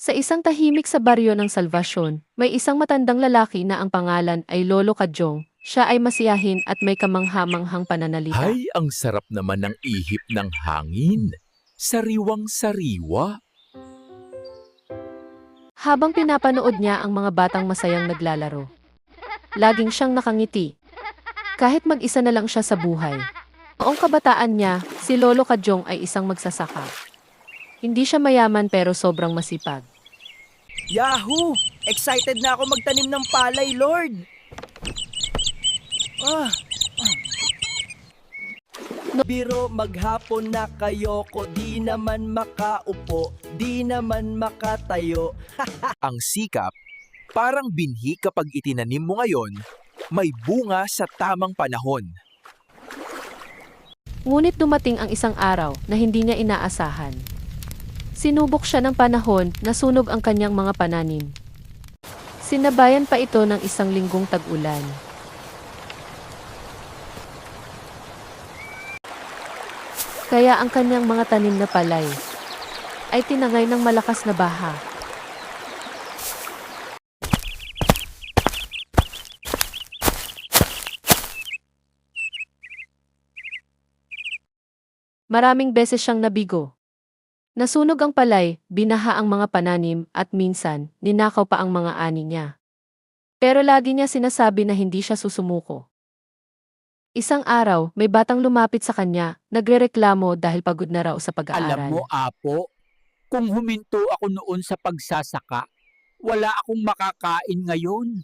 Sa isang tahimik sa baryo ng Salvasyon, may isang matandang lalaki na ang pangalan ay Lolo Kajong. Siya ay masiyahin at may kamangha-manghang pananalita. Ay, ang sarap naman ng ihip ng hangin. Sariwang sariwa. Habang pinapanood niya ang mga batang masayang naglalaro. Laging siyang nakangiti. Kahit mag-isa na lang siya sa buhay. Noong kabataan niya, si Lolo Kajong ay isang magsasaka. Hindi siya mayaman pero sobrang masipag. Yahoo! Excited na ako magtanim ng palay, Lord! Ah. Biro maghapon na kayo ko di naman makaupo, di naman makatayo. Ang sikap, parang binhi kapag itinanim mo ngayon, may bunga sa tamang panahon. Ngunit dumating ang isang araw na hindi niya inaasahan. Sinubok siya ng panahon na sunog ang kanyang mga pananim. Sinabayan pa ito ng isang linggong tag-ulan. Kaya ang kanyang mga tanim na palay ay tinangay ng malakas na baha. Maraming beses siyang nabigo. Nasunog ang palay, binaha ang mga pananim at minsan, ninakaw pa ang mga ani niya. Pero lagi niya sinasabi na hindi siya susumuko. Isang araw, may batang lumapit sa kanya, nagrereklamo dahil pagod na raw sa pag-aaral. Alam mo, Apo, kung huminto ako noon sa pagsasaka, wala akong makakain ngayon.